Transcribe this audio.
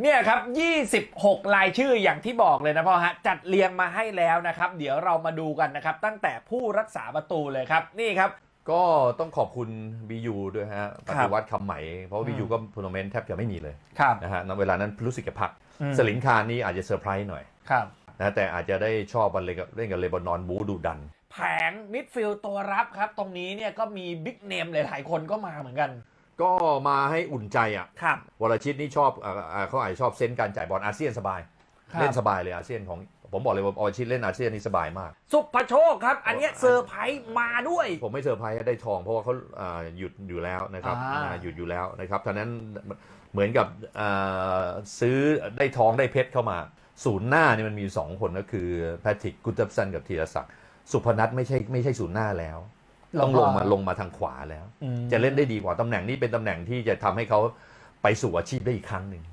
เนี่ยครับ 26 รายชื่ออย่างที่บอกเลยนะพ่อฮะ จัดเรียงมาให้แล้วนะครับ เดี๋ยวเรามาดูกันนะครับ ตั้งแต่ผู้รักษาประตูเลยครับ นี่ครับ ก็ต้องขอบคุณ BU ด้วยฮะปฏิวัติคำใหม่ เพราะว่า BU ก็ทัวร์นาเมนต์แทบจะไม่มีเลยครับนะฮะณเวลานั้นรู้สึกจะพักอืมสลิงคารนี่อาจจะเซอร์ไพรส์หน่อยครับนะแต่อาจจะได้ชอบวันเล่นกับเล่นกับเลบานอนบูดุดัน แผงมิดฟิลด์ตัวรับครับ ตรงนี้เนี่ยก็มีบิ๊กเนมหลายๆคนก็มาเหมือนกัน ก็มาให้อุ่นใจอะครับ วรชิตนี่ชอบอ่าอ่าเขาอาจจะชอบเซนส์การจ่ายบอลอาเซียนสบาย ครับ เล่นสบายเลยอาเซียนของ ผมบอกเลยว่าวรชิตเล่นอาเซียนนี่สบายมาก สุภโชคครับ อันเนี้ยเซอร์ไพรส์มาด้วย ผมไม่เซอร์ไพรส์ให้ได้ทองเพราะว่าเขาอ่าหยุดอยู่แล้วนะครับอ่า อ่าหยุดอยู่แล้วนะครับท่านั้นเหมือนกับอ่าซื้อได้ทองได้เพชรเข้ามา ศูนย์หน้านี่มันมี2คนก็คือแพทริกกุตเตอร์สันกับธีรศักดิ์สุพนัทไม่ใช่ไม่ใช่ศูนย์หน้าแล้ว ต้องลงมาลงมาทางขวาแล้วอืมจะเล่นได้ดีกว่าตำแหน่งนี้เป็นตำแหน่งที่จะทำให้เขาไปสู่อาชีพได้อีกครั้งหนึ่ง